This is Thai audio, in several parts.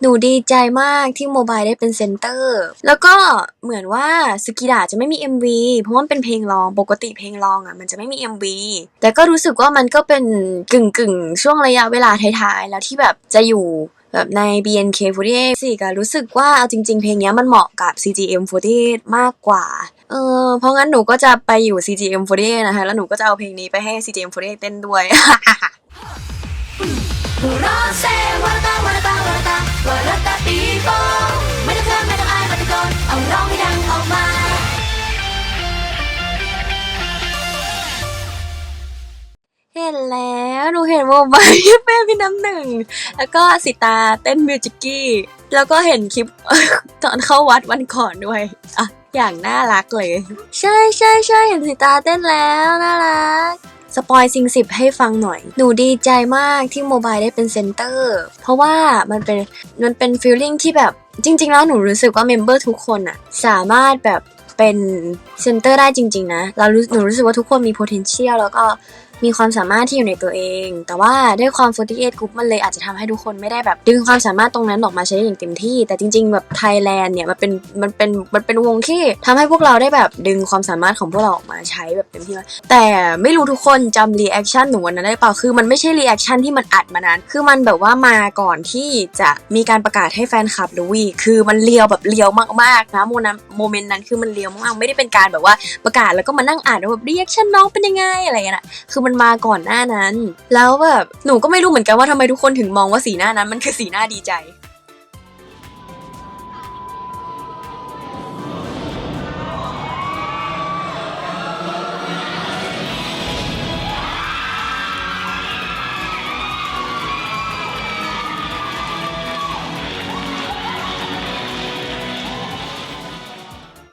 หนูดีใจมากที่โมบายได้เป็นเซนเตอร์ แล้วก็เหมือนว่าสกิดาจะไม่มี MV เพราะว่ามันเป็นเพลงร้อง ปกติเพลงร้องอะมันจะไม่มี MV แต่ก็รู้สึกว่ามันก็เป็นกึ่งกึ่งช่วงระยะเวลาท้ายๆ แล้วที่แบบจะอยู่แบบใน BNK48 สิก็รู้สึกว่าเอาจริง ๆ เพลงนี้มันเหมาะกับ CGM48 มากกว่า เออ เพราะงั้นหนูก็จะไปอยู่ CGM48 นะคะ แล้วหนูก็จะเอาเพลงนี้ไปให้ CGM48 เต้นด้วย หัวเราะเซวาระตาวาระตาวาระตาวาระตาปีโป้ไม่ต้องเขินไม่ต้องอายมาตะโกนเอาร้องให้ดังออกมาเห็นแล้วหนูเห็นโมบายแม่พี่น้ำหนึ่ง แล้วก็สิตาเต้นมิวจิกกี้ แล้วก็เห็นคลิปตอนเข้าวัดวันก่อนด้วยอะอย่างน่ารักเลย ใช่ใช่ใช่เห็นสิตาเต้นแล้วน่ารัก สปอยซิงสิบให้ฟังหน่อย หนูดีใจมากที่โมบายได้เป็นเซนเตอร์ เพราะว่ามันเป็นมันเป็นฟีลลิ่งที่แบบจริง ๆ แล้วหนูรู้สึกว่าเมมเบอร์ทุกคนอะสามารถแบบเป็นเซนเตอร์ได้จริง ๆ นะ เรารู้หนูรู้สึกว่าทุกคนมี potential แล้วก็ มีความสามารถที่อยู่ในตัวเอง แต่ว่าด้วยความ 48 group มันเลยอาจจะทำให้ทุกคนไม่ได้แบบ ดึงความสามารถตรงนั้นออกมาใช้อย่างเต็มที่ แต่จริง ๆ แบบไทยแลนด์เนี่ยมันเป็นมันเป็นมันเป็นวงที่ทำให้พวกเราได้แบบดึงความสามารถของพวกเราออกมาใช้แบบเต็มที่แต่ไม่รู้ทุกคนจำรีแอคชั่นหนูวันนั้นได้เปล่าคือมันไม่ใช่รีแอคชั่นที่มันอัดมานานคือมันแบบว่ามาก่อนที่จะมีการประกาศให้แฟนคลับรู้อีคือมันเลียวแบบเลียวมากๆนะโมนั้นโมเมนต์นั้นคือมันเลียวมากๆไม่ได้เป็นการแบบว่าประกาศแล้วก็มานั่งอ่านแบบรีแอคชั่นน้องเป็นยังไงอะไรอย่างเงี้ยนะคือมันมาก่อนหน้านั้น แล้วแบบหนูก็ไม่รู้เหมือนกันว่าทำไมทุกคนถึงมองว่าสีหน้านั้นมันคือสีหน้าดีใจ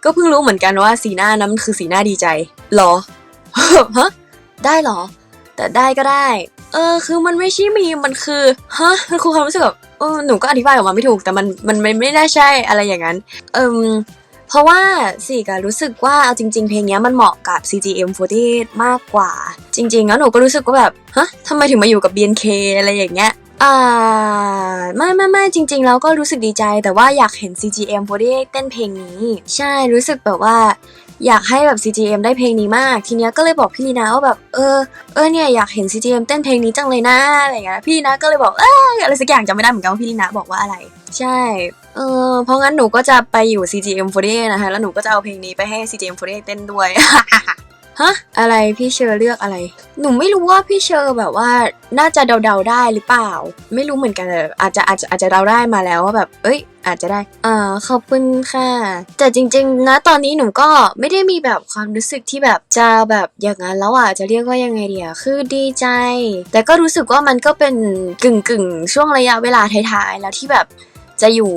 ก็เพิ่งรู้เหมือนกันว่าสีหน้านั้นมันคือสีหน้าดีใจหรอ ฮะ ได้เหรอ แต่ได้ก็ได้ เออ คือมันไม่ใช่มีมันคือฮะมันคือความรู้สึกแบบเออหนูก็อธิบายออกมาไม่ถูก แต่มันมันไม่ไม่ได้ใช่อะไรอย่างนั้น เอิมเพราะว่าสี่ก็รู้สึกว่าเอาจริง ๆ เพลงนี้มันเหมาะกับ CGM48 มากกว่า จริง ๆ แล้วหนูก็รู้สึกว่าแบบฮะทำไมถึงมาอยู่กับ BNK อะไรอย่างเงี้ยอ่าไม่ไม่ไม่จริง ๆ แล้วก็รู้สึกดีใจ แต่ว่าอยากเห็น CGM48 เต้นเพลงนี้ ใช่รู้สึกแบบว่า อยากให้แบบ CGM ได้เพลงนี้มาก ทีเนี้ยก็เลยบอกพี่ลีนาว่าแบบเออเออเนี่ยอยากเห็น CGM เต้นเพลงนี้จังเลยนะอะไรอย่างเงี้ยพี่ลีนาก็เลยบอกเอออะไรสักอย่างจำไม่ได้เหมือนกันว่าพี่ลีนาบอกว่าอะไร ใช่เออเพราะงั้นหนูก็จะไปอยู่ CGM48 นะคะแล้วหนูก็จะเอาเพลงนี้ไปให้ CGM48 เต้นด้วย ฮะ อะไรพี่เชอร์เลือกอะไร หนูไม่รู้ว่าพี่เชอร์แบบว่าน่าจะเดาๆได้หรือเปล่า ไม่รู้เหมือนกันเลยอาจจะอาจจะอาจจะเดาได้มาแล้วว่าแบบ เอ้ย อาจจะได้อ่าขอบคุณค่ะ แต่จริง ๆ นะ ตอนนี้หนูก็ไม่ได้มีแบบความรู้สึกที่แบบจะแบบอย่างนั้นแล้วอะจะเรียกว่ายังไงเดียคือดีใจ แต่ก็รู้สึกว่ามันก็เป็นกึ่งกึ่งๆช่วงระยะเวลาท้ายๆแล้วที่แบบจะอยู่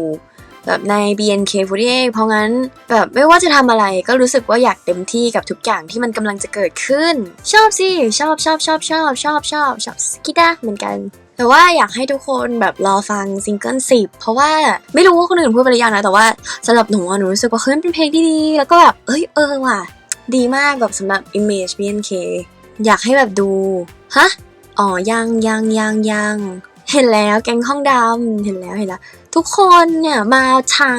แบบใน BNK48 เพราะงั้นแบบไม่ว่าจะทำอะไรก็รู้สึกว่าอยากเต็มที่กับทุกอย่างที่มันกำลังจะเกิดขึ้น ชอบสิ ชอบชอบชอบชอบชอบชอบชอบสกิดาเหมือนกันแต่ว่าอยากให้ทุกคนแบบรอฟังซิงเกิลสิบเพราะว่าไม่รู้ว่าคนอื่นพูดไปหรือยังนะ แต่ว่าสำหรับหนูหนูรู้สึกว่าเฮ้ยมันเป็นเพลงที่ดี แล้วก็แบบ เอ้ยเออว่ะ ดีมากแบบสำหรับ image BNK อยากให้แบบดู ฮะ อ๋อยังยังยังยัง เห็นแล้วแกงห้องดำเห็นแล้วเห็นแล้ว ทุกคนเนี่ยมาช้า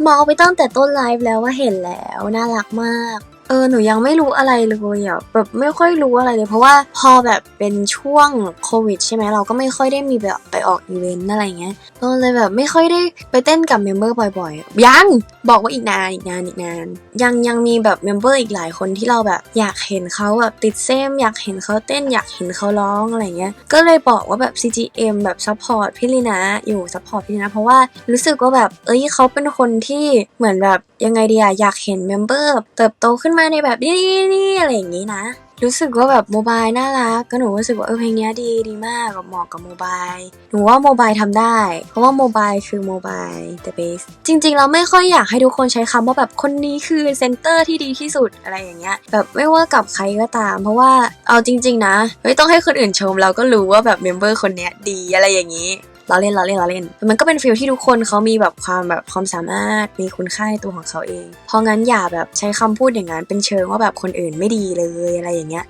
เมาไปตั้งแต่ต้นไลฟ์แล้วว่าเห็นแล้วน่ารักมาก เออหนูยังไม่รู้อะไรเลยอะแบบไม่ค่อยรู้อะไรเลย เพราะว่าพอแบบเป็นช่วงโควิด ใช่ไหมเราก็ไม่ค่อยได้มีแบบไปออกอีเวนต์อะไรเงี้ยก็เลยแบบไม่ค่อยได้ไปเต้นกับเมมเบอร์บ่อยๆ ยังบอกว่าอีกนานอีกนานอีกนาน ยังยังมีแบบเมมเบอร์อีกหลายคนที่เราแบบอยากเห็นเขาแบบติดเซมอยากเห็นเขาเต้นอยากเห็นเขาร้องอะไรเงี้ยก็เลยบอกว่าแบบ CGM แบบซัพพอร์ตพี่ลีนะอยู่ซัพพอร์ตพี่ลีนะเพราะว่ารู้สึกว่าแบบเอ้ยเขาเป็นคนที่เหมือนแบบยังไงดีอะอยากเห็นเมมเบอร์เติบโตขึ้นมาในแบบนี้นี่อะไรอย่างนี้นะ รู้สึกว่าแบบโมบายน่ารักก็หนูรู้สึกว่าเออเพลงนี้ดีดีมากแบบเหมาะกับโมบายหนูว่าโมบายทำได้ เพราะว่าโมบายคือโมบายแต่เบสจริงๆ เราไม่ค่อยอยากให้ทุกคนใช้คำว่าแบบคนนี้คือเซนเตอร์ที่ดีที่สุดอะไรอย่างเงี้ยแบบไม่ว่ากับใครก็ตาม เพราะว่าเอาจริง ๆ นะไม่ต้องให้คนอื่นชมเราก็รู้ว่าแบบเมมเบอร์คนเนี้ยดีอะไรอย่างนี้ เราเล่นเราเล่นเราเล่นแต่มันก็เป็นฟีลที่ทุกคนเขามีแบบความแบบความสามารถมีคุณค่าในตัวของเขาเอง เพราะงั้นอย่าแบบใช้คำพูดอย่างนั้นเป็นเชิงว่าแบบคนอื่นไม่ดีเลยอะไรอย่างเงี้ย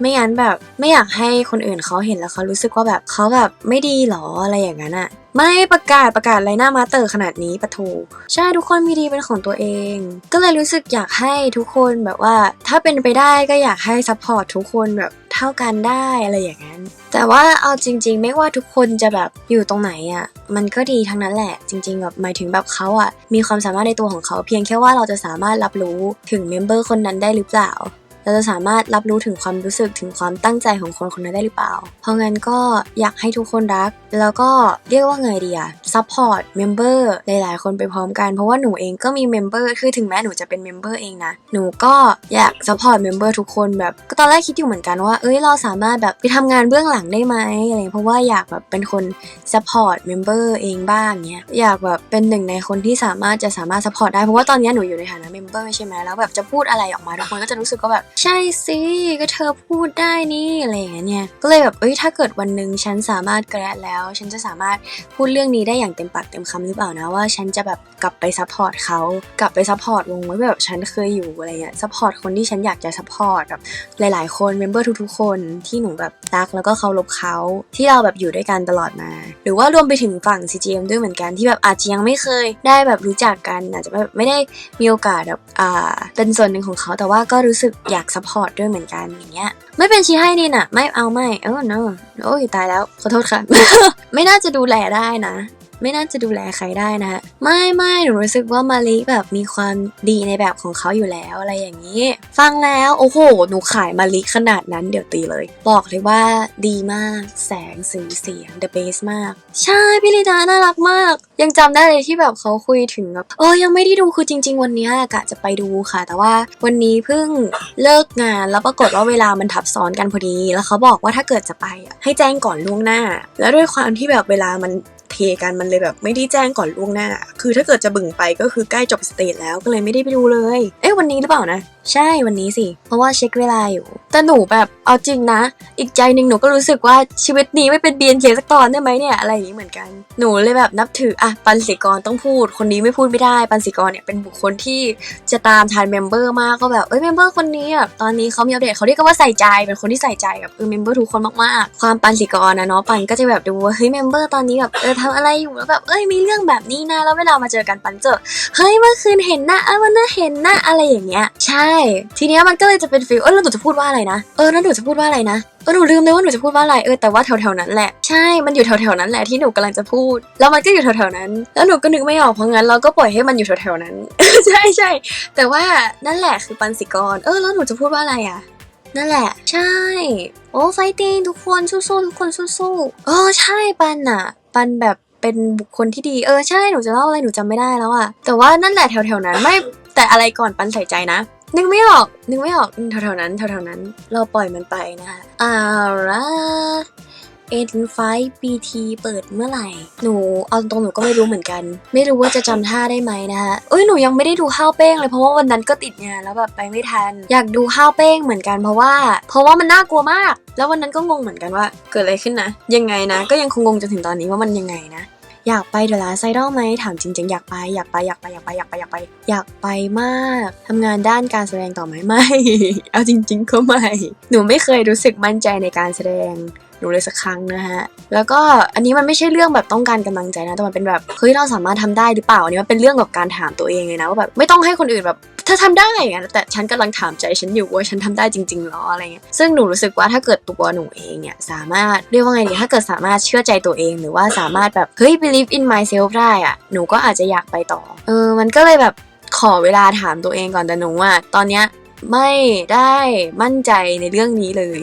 ไม่งั้นแบบไม่อยากให้คนอื่นเขาเห็นแล้วเขารู้สึกว่าแบบเขาแบบไม่ดีหรออะไรอย่างนั้นอะไม่ประกาศประกาศไรหน้ามาเตอร์ขนาดนี้ปะโถใช่ทุกคนมีดีเป็นของตัวเอง ก็เลยรู้สึกอยากให้ทุกคนแบบว่า ถ้าเป็นไปได้ก็อยากให้ซัพพอร์ตทุกคนแบบ เท่ากันได้อะไรอย่างนั้น แต่ว่าเอาจริง ๆ ไม่ว่าทุกคนจะแบบอยู่ตรงไหนอะ่ะมันก็ดีทั้งนั้นแหละ จริง ๆ แบบหมายถึงแบบเขาอะ่ะมีความสามารถในตัวของเขา เพียงแค่ว่าเราจะสามารถรับรู้ถึงเมมเบอร์คนนั้นได้หรือเปล่า เราจะสามารถรับรู้ถึงความรู้สึกถึงความตั้งใจของคนคนนั้นได้หรือเปล่า เพราะงั้นก็อยากให้ทุกคนรัก แล้วก็เรียกว่าไงดีอะซัพพอร์ตเมมเบอร์หลาย ๆ คนไปพร้อมกันเพราะว่าหนูเองก็มีเมมเบอร์คือถึงแม้หนูจะเป็นเมมเบอร์เองนะหนูก็อยากซัพพอร์ตเมมเบอร์ทุกคนแบบก็ตอนแรกคิดอยู่เหมือนกันว่าเอ้ยเราสามารถแบบไปทำงานเบื้องหลังได้ไหมอะไรเพราะว่าอยากแบบเป็นคนซัพพอร์ตเมมเบอร์เองบ้างเนี้ยอยากแบบเป็นหนึ่งในคนที่สามารถจะสามารถซัพพอร์ตได้เพราะว่าตอนนี้หนูอยู่ในฐานะเมมเบอร์ใช่ไหมแล้วแบบจะพูดอะไรออกมาทุกคนก็จะรู้สึกว่าแบบใช่สิก็เธอพูดได้นี่อะไรอย่างเงี้ยเนี่ยก็เลยแบบเอ้ยถ้าเกิดวันหนึ่งฉันสามารถแกรดแล้ว ฉันจะสามารถพูดเรื่องนี้ได้อย่างเต็มปากเต็มคำหรือเปล่านะว่าฉันจะแบบกลับไปซัพพอร์ตเขากลับไปซัพพอร์ตวงไว้แบบฉันเคยอยู่อะไรเงี้ยซัพพอร์ตคนที่ฉันอยากจะซัพพอร์ตแบบหลาย ๆ คนเมมเบอร์ทุกๆ คนที่หนูแบบรักแล้วก็เคารพเขาที่เราแบบอยู่ด้วยกันตลอดมา หรือว่ารวมไปถึงฝั่ง CGM ด้วยเหมือนกันที่แบบอาจจะยังไม่เคยได้แบบรู้จักกันอาจจะแบบไม่ได้มีโอกาสแบบอ่าเป็นส่วนหนึ่งของเขาแต่ว่าก็รู้สึกอยากากซัพพอร์ตด้วยเหมือนกันอย่างเงี้ย ไม่เป็นชีให้นี่น่ะไม่เอาไม่เออ no โอ้ยตายแล้วขอโทษค่ะ ไม่น่าจะดูแลได้นะ ไม่น่าจะดูแลใครได้นะ ไม่ไม่หนูรู้สึกว่ามาริแบบมีความดีในแบบของเขาอยู่แล้วอะไรอย่างนี้ ฟังแล้วโอ้โห หนูขายมาริขนาดนั้นเดี๋ยวตีเลย บอกเลยว่าดีมากแสงสีเสียง the best มาก ใช่พี่ลิดาน่ารักมาก ยังจำได้เลยที่แบบเขาคุยถึงแบบเออยังไม่ได้ดูคือจริง ๆ วันนี้กะจะไปดูค่ะ แต่ว่าวันนี้เพิ่งเลิกงานแล้วปรากฏว่าเวลามันทับซ้อนกันพอดี แล้วเขาบอกว่าถ้าเกิดจะไปให้แจ้งก่อนล่วงหน้า แล้วด้วยความที่แบบเวลามัน เทกันมันเลยแบบไม่ได้แจ้งก่อนล่วงหน้า คือถ้าเกิดจะบึ่งไปก็คือใกล้จบสเตจแล้วก็เลยไม่ได้ไปดูเลย เอ๊ะวันนี้หรือเปล่านะ ใช่วันนี้สิ เพราะว่าเช็คเวลาอยู่ แต่หนูแบบเอาจริงนะ อีกใจหนึ่งหนูก็รู้สึกว่าชีวิตนี้ไม่เป็นเบียนเคสักตอนได้ไหมเนี่ยอะไรอย่างนี้เหมือนกัน หนูเลยแบบนับถืออะปันสิกรต้องพูด คนนี้ไม่พูดไม่ได้ ปันสิกรเนี่ยเป็นบุคคลที่จะตามทานเมมเบอร์มากก็แบบเอ้ยเมมเบอร์คนนี้แบบตอนนี้เขามีอัปเดตเขาเรียกว่าใส่ใจเป็นคนที่ใส่ใจแบบเออเมมเบอร์ทุกคนมากๆ ความปันสิกรนะเนาะปันก็จะแบบดูว่าเฮ้ยเมมเบอร์ตอนนี้แบบเออทำอะไรอยู่แล้วแบบเอ้ยมีเรื่องแบบนี้นะแล้วเวลามาเจอกันปันเจอเฮ้ยเมื่อคืนเห็นนะเออวันนั้นเห็นนะอะไรอย่างเงี้ยใช่ทีเนี้ยมันก็เลยจะเป็นฟิลเออแล้วหนูจะพูดว่าอะไรนะเออแล้วหนูจะพูดว่าอะไรนะเออหนูลืมเลยว่าหนูจะพูดว่าอะไรเออแต่ว่าแถวๆนั้นแหละใช่มันอยู่แถวๆนั้นแหละที่หนูกำลังจะพูด แล้วมันก็อยู่แถวๆนั้น แล้วหนูก็นึกไม่ออกเพราะงั้นเราก็ปล่อยให้มันอยู่แถวๆนั้น ใช่ใช่แต่ว่านั่นแหละคือปันสิกรเออแล้วหนูจะพูดว่าอะไรอะนั่นแหละ ใช่ โอ้ไฟติ้งทุกคนสู้ๆทุกคนสู้ๆเออใช่ปันอะปันแบบเป็นบุคคลที่ดีเออใช่หนูจะเล่าอะไรหนูจำไม่ได้แล้วอะแต่ว่านั่นแหละแถวๆนั้นไม่แต่อะไรก่อนปันใส่ใจนะ นึกไม่ออก นึกไม่ออกแถวๆนั้นแถวๆนั้น เราปล่อยมันไปนะคะอ่าละเอ็นไฟปีทีเปิดเมื่อไหร่ หนูเอาตรงหนูก็ไม่รู้เหมือนกัน ไม่รู้ว่าจะจำท่าได้ไหมนะคะเอ้ยหนูยังไม่ได้ดูข้าวเป้งเลยเพราะว่าวันนั้นก็ติดงานแล้วแบบไปไม่ทัน อยากดูข้าวเป้งเหมือนกันเพราะว่า เพราะว่ามันน่ากลัวมาก แล้ววันนั้นก็งงเหมือนกันว่า เกิดอะไรขึ้นนะ ยังไงนะ ก็ยังคงงงจนถึงตอนนี้ว่ามันยังไงนะ อยากไปเดอะลาไซดอลไหมถามจริงๆอยากไปอยากไปอยากไปอยากไปอยากไปอยากไปอยากไปมากทำงานด้านการแสดงต่อไหมไม่เอาจริง ๆ ก็ไม่ หนูไม่เคยรู้สึกมั่นใจในการแสดงหนูเลยสักครั้งนะฮะ แล้วก็อันนี้มันไม่ใช่เรื่องแบบต้องการกำลังใจนะ แต่มันเป็นแบบเฮ้ยเราสามารถทำได้หรือเปล่า อันนี้มันเป็นเรื่องกับการถามตัวเองเลยนะว่าแบบไม่ต้องให้คนอื่นแบบ เธอทำได้อะแต่ฉันกำลังถามใจฉันอยู่ว่าฉันทำได้จริงๆหรออะไรเงี้ยซึ่งหนูรู้สึกว่าถ้าเกิดตัวหนูเองเนี่ยสามารถเรียกว่าไงดีถ้าเกิดสามารถเชื่อใจตัวเอง หรือว่าสามารถแบบเฮ้ย believe in myself ได้อะหนูก็อาจจะอยากไปต่อ เออ มันก็เลยแบบขอเวลาถามตัวเองก่อนแต่หนูอะตอนเนี้ยไม่ได้มั่นใจในเรื่องนี้เลย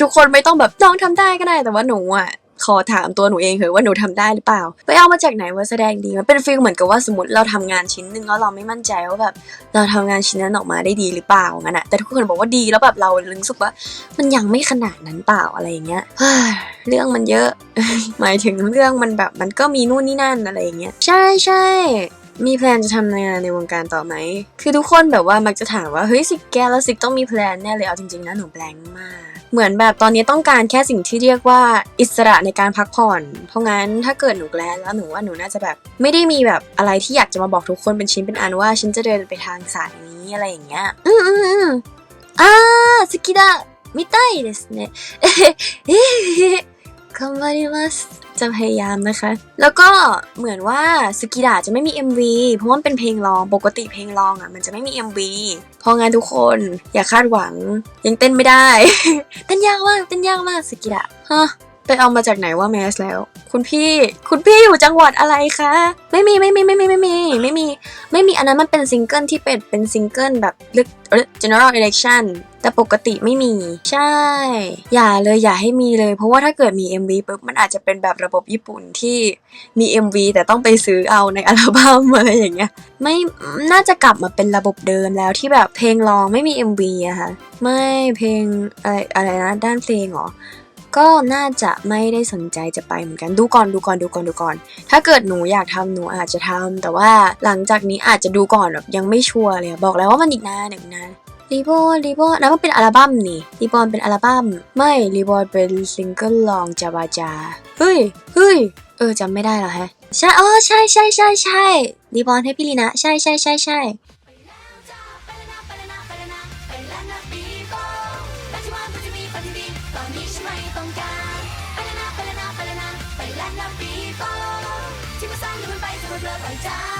ทุกคนไม่ต้องแบบน้องทำได้ก็ได้แต่ว่าหนูอะ ขอถามตัวหนูเองเถอะว่าหนูทำได้หรือเปล่า ไปเอามาจากไหนว่าแสดงดีมันเป็นฟีลเหมือนกับว่าสมมติเราทำงานชิ้นหนึ่งแล้วเราไม่มั่นใจว่าแบบเราทำงานชิ้นนั้นออกมาได้ดีหรือเปล่างั้นอะแต่ทุกคนบอกว่าดีแล้วแบบเรารู้สึกว่า มันยังไม่ขนาดนั้นเปล่าอะไรอย่างเงี้ยเฮ้ยเรื่องมันเยอะ หมายถึงเรื่องมันแบบมันก็มีนู่นนี่นั่นอะไรอย่างเงี้ยใช่ใช่มีแพลนจะทำงานในวงการต่อไหม คือทุกคนแบบว่ามักจะถามว่า เฮ้ยสิแกแล้วสิต้องมีแพลนแน่เลย เอาจริงๆนะหนูแบงค์มาก เหมือนแบบตอนนี้ต้องการแค่สิ่งที่เรียกว่าอิสระในการพักผ่อน เพราะงั้นถ้าเกิดหนูแกลแล้วหนูว่าหนูน่าจะแบบ ไม่ได้มีแบบอะไรที่อยากจะมาบอกทุกคนเป็นชิ้นเป็นอันว่าฉันจะเดินไปทางสายนี้อะไรอย่างเงี้ย อืมอืมอืมอ่าสกิดะมิตายเดสเนะ คำว่าดีมัสจะพยายามนะคะ แล้วก็เหมือนว่าสกิดาจะไม่มี MV เพราะมันเป็นเพลงร้องปกติเพลงร้องอะมันจะไม่มี MV พองานทุกคนอย่าคาดหวังยังเต้นไม่ได้ เต้นยากมากเต้นยากมากสกิดาฮะ ไปเอามาจากไหนว่าแมสแล้ว คุณพี่คุณพี่อยู่จังหวัดอะไรคะ ไม่มีไม่มีไม่มีไม่มีไม่มีไม่มีอันนั้นมันเป็นซิงเกิลที่เป็นเป็นซิงเกิลแบบเลือก general election แต่ปกติไม่มี ใช่ อย่าเลยอย่าให้มีเลย เพราะว่าถ้าเกิดมี MV ปุ๊บมันอาจจะเป็นแบบระบบญี่ปุ่นที่มี MV แต่ต้องไปซื้อเอาในอัลบั้มอะไรอย่างเงี้ยไม่น่าจะกลับมาเป็นระบบเดิมแล้วที่แบบเพลงร้องไม่มี MV อะค่ะไม่เพลงอะไรอะไรนะด้านเพลงเหรอ ก็น่าจะไม่ได้สนใจจะไปเหมือนกันดูก่อนดูก่อนดูก่อนดูก่อน ถ้าเกิดหนูอยากทำหนูอาจจะทำแต่ว่าหลังจากนี้อาจจะดูก่อนแบบยังไม่ชัวร์เลยบอกแล้วว่ามันอีกนานอีกนานรีบอนรีบอนนะมันเป็นอัลบั้มนี่รีบอนเป็นอัลบั้มไม่รีบอนเป็นซิงเกิลลองจาบาจาเฮ้ยเฮ้ยเออจำไม่ได้แล้วแฮะใช่อ๋อใช่ใช่ใช่ใช่รีบอนให้พี่ลีนะ ใช่ใช่ใช่ใช่ น